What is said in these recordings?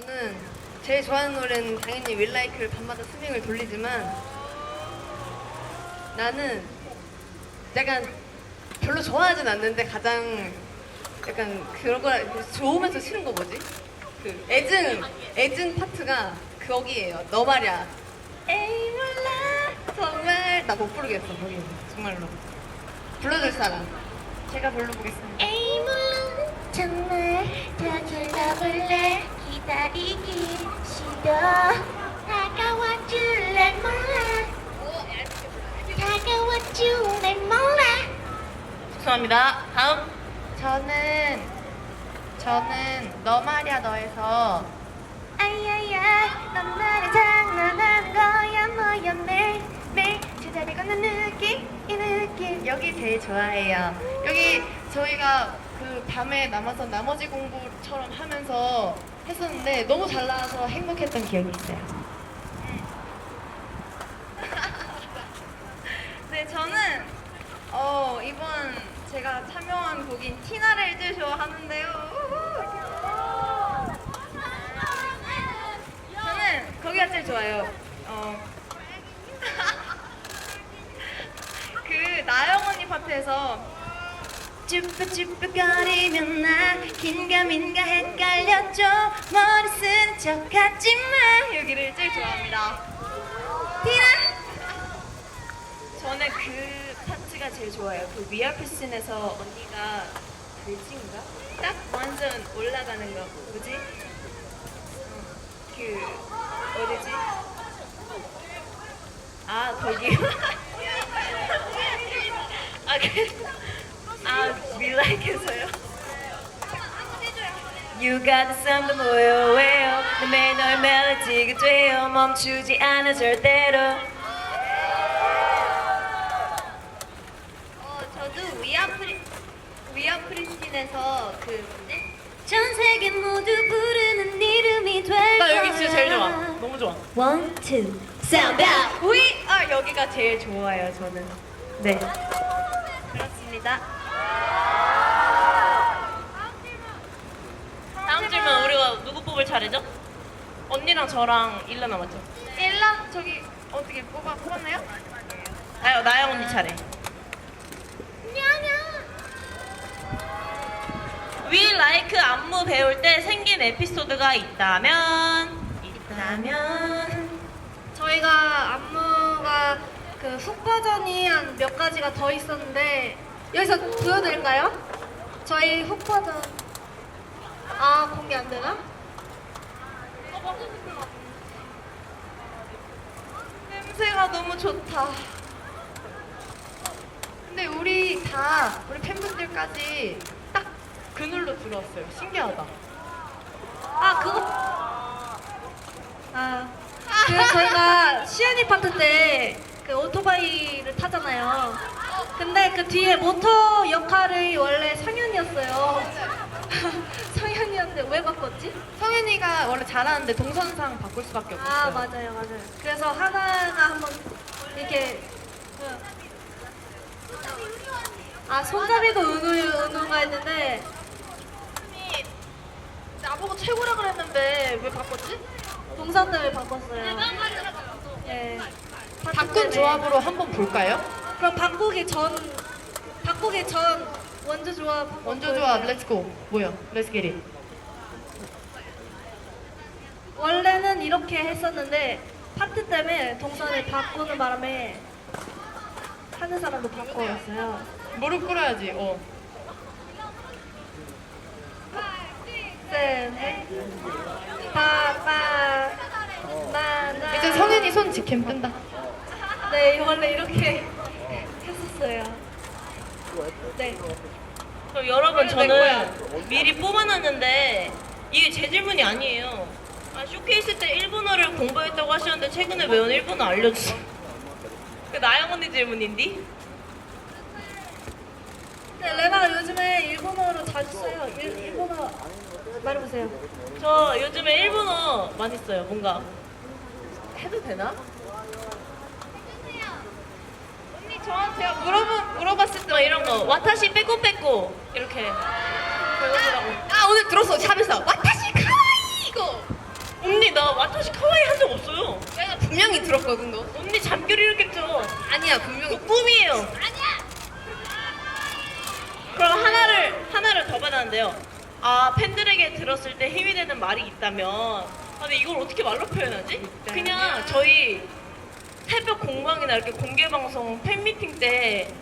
저는 제일 좋아하는 노래는 당연히 윌라이크를 밤마다 스밍을 돌리지만 나는 약간 별로 좋아하진 않는데 가장 약간 그런 거 좋으면서 싫은 거 뭐지? 그 애증 애증 파트가 거기에요. 너 말이야. 에이 몰라 정말 나 못 부르겠어 거기 정말로 불러줄 사람 제가 불러보겠습니다. 에이 몰라 정말 더 둘러볼래 기다리기 싫어 다가와 줄래 몰라 다가와 줄래 몰라 죄송합니다. 다음. 저는 저는 너 말이야 너에서 아야야 넌 나를 장난하는 거야 뭐야 매일매일 제자리 걷는 느낌 이 느낌 여기 제일 좋아해요. 여기 저희가 그 밤에 남아서 나머지 공부처럼 하면서 했었는데 너무 잘 나와서 행복했던 기억이 있어요. 네, 저는 어, 이번 제가 참여한 곡인 티나를 잊으셔 하는데요. 저는 거기가 제일 좋아요. 어, 그 나영 언니 파트에서 쭈뼛쭈뼛거리면 나 긴가민가 헷갈렸죠 머리 쓰는 척 하지마 여기를 제일 좋아합니다 티나 저는 그 파트가 제일 좋아요. 그 위아프 씬에서 언니가 글진가? 딱 완전 올라가는 거 뭐지? 어, 그 어디지? 아 거기 아 그, 아 밀라이크에서요. You got the sound 뭐요 왜요 내 매일 널 멜로디가 돼요 멈추지 않아 절대로 어, 저도 위아프리 위아프리씬에서 그 뭐지? 전 세계 모두 부르는 이름이 될 나 여기 진짜 제일 좋아. 너무 좋아. One, two, sound out. We are 여기가 제일 좋아요, 저는. 네. 그렇습니다. 다음 질문 우리가 누구 뽑을 차례죠? 언니랑 저랑 일라 남았죠? 일라 저기 어떻게 뽑아 뽑았나요? 아유 나영 언니 차례. We like 안무 배울 때 생긴 에피소드가 있다면 있다면 저희가 안무가 그 훅 버전이 한 몇 가지가 더 있었는데 여기서 보여드릴까요? 저희 훅 버전 아 공개 안 되나? 냄새가 너무 좋다. 근데 우리 다 우리 팬분들까지 딱 그늘로 들어왔어요. 신기하다. 아 그거 아 그 저희가 시연이 파트 때 그 오토바이를 타잖아요. 근데 그 뒤에 모터 역할이 원래 상현이었어요. 상현이었는데 왜 바꿨지? 성현이가 원래 잘하는데 동선상 바꿀 수밖에 없어요. 아 맞아요 맞아요 그래서 하나가 한번 이렇게 그- 아 손잡이도 은우 은우가 했는데 나보고 최고라 그랬는데 왜 바꿨지? 동선 때문에 바꿨어요 예 바꾼. 조합으로 한번 볼까요? 그럼 바꾸기 전 바꾸기 전 원조 조합 원조 조합. 렛츠고 뭐야? 렛츠 기릿 원래는 이렇게 했었는데 파트 때문에 동선을 바꾸는 바람에 하는 사람도 바꿔왔어요 무릎 꿇어야지. 어. 나나 이제 성현이 손 직캠 뜬다. 네 원래 이렇게 했었어요 네 그럼 여러분 내 저는 미리 뽑아놨는데 이게 제 질문이 아니에요. 아, 쇼케이스 때 일본어를 공부했다고 하셨는데 최근에 외운 일본어 알려주세요. 그 나영 언니 질문인디? 네, 레나가 요즘에 일본어로 자주 써요. 일, 일본어 말해보세요. 저 요즘에 일본어 많이 써요. 뭔가 해도 되나? 언니 저한테 물어보 물어봤을 때 막 이런 거 와타시 빼고 빼고 이렇게 배워보라고. 아 오늘 들었어 샵에서 와타시 카와이 이거 사실 카와이 한 적 없어요. 내가 분명히 들었거든 너. 언니 잠결 이렇겠죠. 아니야 분명히. 그 꿈이에요. 아니야. 그럼 하나를 하나를 더 받았는데요. 아 팬들에게 들었을 때 힘이 되는 말이 있다면, 아 근데 이걸 어떻게 말로 표현하지? 그냥 저희 새벽 공방이나 이렇게 공개 방송 팬 미팅 때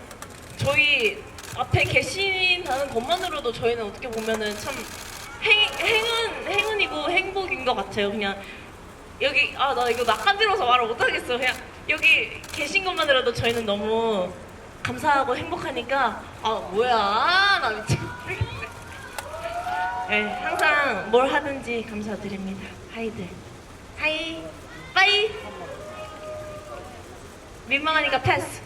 저희 앞에 계신다는 것만으로도 저희는 어떻게 보면은 참 행, 행운 행운이고 행복인 것 같아요. 그냥 여기 아 나 이거 낯간지러워서 말을 못하겠어. 그냥 여기 계신 것만으로도 저희는 너무 감사하고 행복하니까 아 뭐야 나 미치겠네. 네, 항상 뭘 하든지 감사드립니다. 하이들 하이 빠이 민망하니까 패스.